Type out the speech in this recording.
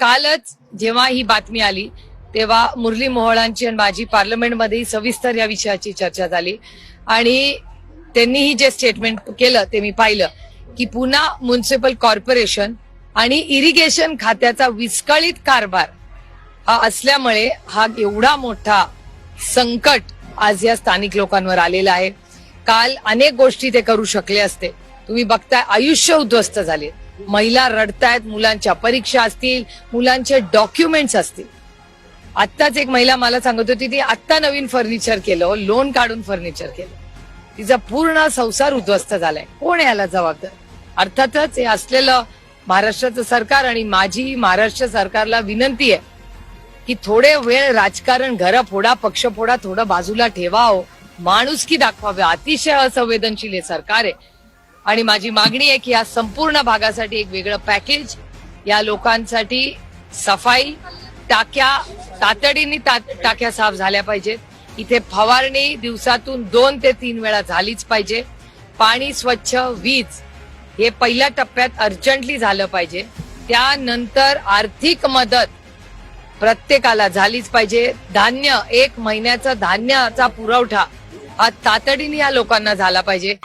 कालच जेव्हा ही बातमी आली तेव्हा मुरली मोहळांची आणि माझी पार्लमेंटमध्येही सविस्तर या विषयाची चर्चा झाली. आणि त्यांनीही जे स्टेटमेंट केलं ते मी पाहिलं की पुन्हा म्युन्सिपल कॉर्पोरेशन आणि इरिगेशन खात्याचा विस्कळीत कारभार हा असल्यामुळे हा एवढा मोठा संकट आज या स्थानिक लोकांवर आलेला आहे. काल अनेक गोष्टी ते करू शकले असते. तुम्ही बघताय आयुष्य उद्ध्वस्त झाले. महिला रडतायत मुलांच्या परीक्षा असतील मुलांचे डॉक्युमेंट्स असतील. आत्ताच एक महिला मला सांगत होती ती आत्ता नवीन फर्निचर केलं लोन काढून फर्निचर केलं. तिचा पूर्ण संसार उद्ध्वस्त झालाय. कोण याला जबाबदार? अर्थातच हे असलेलं महाराष्ट्राचं सरकार आणि माझी महाराष्ट्र सरकारला विनंती आहे की थोडे वेळ राजकारण घर फोडा पक्ष फोडा थोडं बाजूला ठेवा हो माणुसकी दाखवावे. अतिशय असंवेदनशील हे सरकार आहे. आणि माझी मागणी आहे की या संपूर्ण भागासाठी एक वेगळं पॅकेज या लोकांसाठी सफाई टाक्या तातडीने ता- टाक्या साफ झाल्या पाहिजेत. इथे फवारणी दिवसातून दोन ते तीन वेळा झालीच पाहिजे. पाणी स्वच्छ वीज हे पहिल्या टप्प्यात अर्जंटली झालं पाहिजे. त्यानंतर आर्थिक मदत प्रत्येकाला झालीच पाहिजे. धान्य एक महिन्याचा धान्याचा पुरवठा हा तातडीने या लोकांना झाला पाहिजे.